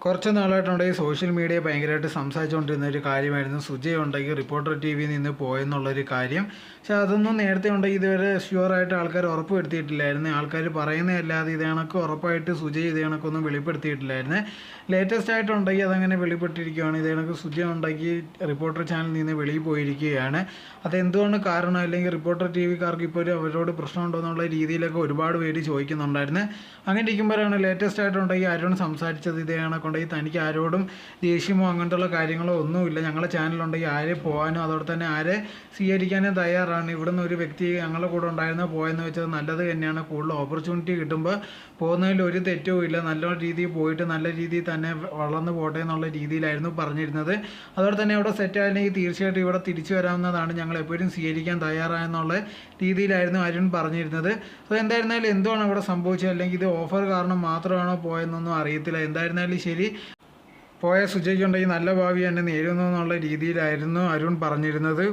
കുറച്ച് നാളായിട്ടുണ്ടെങ്കിൽ social media ഭയങ്കരമായിട്ട് സംസാരിച്ചുകൊണ്ടിരുന്ന ഒരു കാര്യമായിരുന്നു. സുജയ് ഉണ്ടെങ്കിൽ റിപ്പോർട്ടർ ടി വിയിൽ നിന്ന് പോയെന്നുള്ളൊരു കാര്യം. പക്ഷെ അതൊന്നും നേരത്തെ ഉണ്ടെങ്കിൽ ഇതുവരെ ഷുവറായിട്ട് ആൾക്കാർ ഉറപ്പ് വരുത്തിയിട്ടില്ലായിരുന്നു ആൾക്കാർ പറയുന്നതല്ലാതെ ഇത് കണക്ക് ഉറപ്പായിട്ട് സുജയ് ഇത് കണക്കൊന്നും വെളിപ്പെടുത്തിയിട്ടില്ലായിരുന്നു. ലേറ്റസ്റ്റ് ആയിട്ടുണ്ടെങ്കിൽ അതങ്ങനെ വെളിപ്പെട്ടിരിക്കുകയാണ്. ഇത് കണക്ക് സുജയ് ഉണ്ടെങ്കിൽ റിപ്പോർട്ടർ ചാനലിൽ നിന്ന് വെളിയിൽ പോയിരിക്കുകയാണ്. അതെന്തുകൊണ്ട് കാരണം? അല്ലെങ്കിൽ റിപ്പോർട്ടർ ടി വിക്കാർക്ക് ഇപ്പോൾ ഒരു അവരോട് പ്രശ്നമുണ്ടോ എന്നുള്ള രീതിയിലൊക്കെ ഒരുപാട് പേര് ചോദിക്കുന്നുണ്ടായിരുന്നു. അങ്ങനെ ഇരിക്കുമ്പോഴാണ് ലേറ്റസ്റ്റ് ആയിട്ടുണ്ടെങ്കിൽ അരുൺ സംസാരിച്ചത് ഇത് കണക്കുണ്ടെങ്കിൽ തനിക്ക് ആരോടും ദേഷ്യമോ അങ്ങനത്തുള്ള കാര്യങ്ങളോ ഒന്നുമില്ല. ഞങ്ങളുടെ ചാനലുണ്ടെങ്കിൽ ആരെ പോകാനോ അതോടെ തന്നെ ആരെ സ്വീകരിക്കാനും തയ്യാറാണ്. ഇവിടുന്ന് ഒരു വ്യക്തി ഞങ്ങളുടെ കൂടെ ഉണ്ടായിരുന്ന പോയെന്ന് വെച്ചത് നല്ലത് തന്നെയാണ്. കൂടുതൽ ഓപ്പർച്യൂണിറ്റി കിട്ടുമ്പോൾ പോകുന്നതിൽ ഒരു തെറ്റും ഇല്ല. നല്ല രീതിയിൽ പോയിട്ട് നല്ല രീതിയിൽ തന്നെ വളർന്നു പോട്ടെ എന്നുള്ള രീതിയിലായിരുന്നു പറഞ്ഞിരുന്നത്. അതോടെ തന്നെ അവിടെ സെറ്റായില്ലെങ്കിൽ തീർച്ചയായിട്ടും ഇവിടെ തിരിച്ചു വരാവുന്നതാണ് ഞങ്ങൾ എപ്പോഴും സ്വീകരിക്കാൻ തയ്യാറായെന്നുള്ള രീതിയിലായിരുന്നു അരുൺ പറഞ്ഞിരുന്നത്. അപ്പോൾ എന്തായിരുന്നാലും എന്തുവാണ് അവിടെ സംഭവിച്ചത്? അല്ലെങ്കിൽ ഇത് ഓഫർ കാരണം മാത്രമാണോ പോയെന്നൊന്നും അറിയത്തില്ല. എന്തായിരുന്നാലും ശരി പോയ സുജയ്ക്കുണ്ടെങ്കിൽ നല്ല ഭാവി തന്നെ നേരുന്നു എന്നുള്ള രീതിയിലായിരുന്നു അരുൺ പറഞ്ഞിരുന്നത്.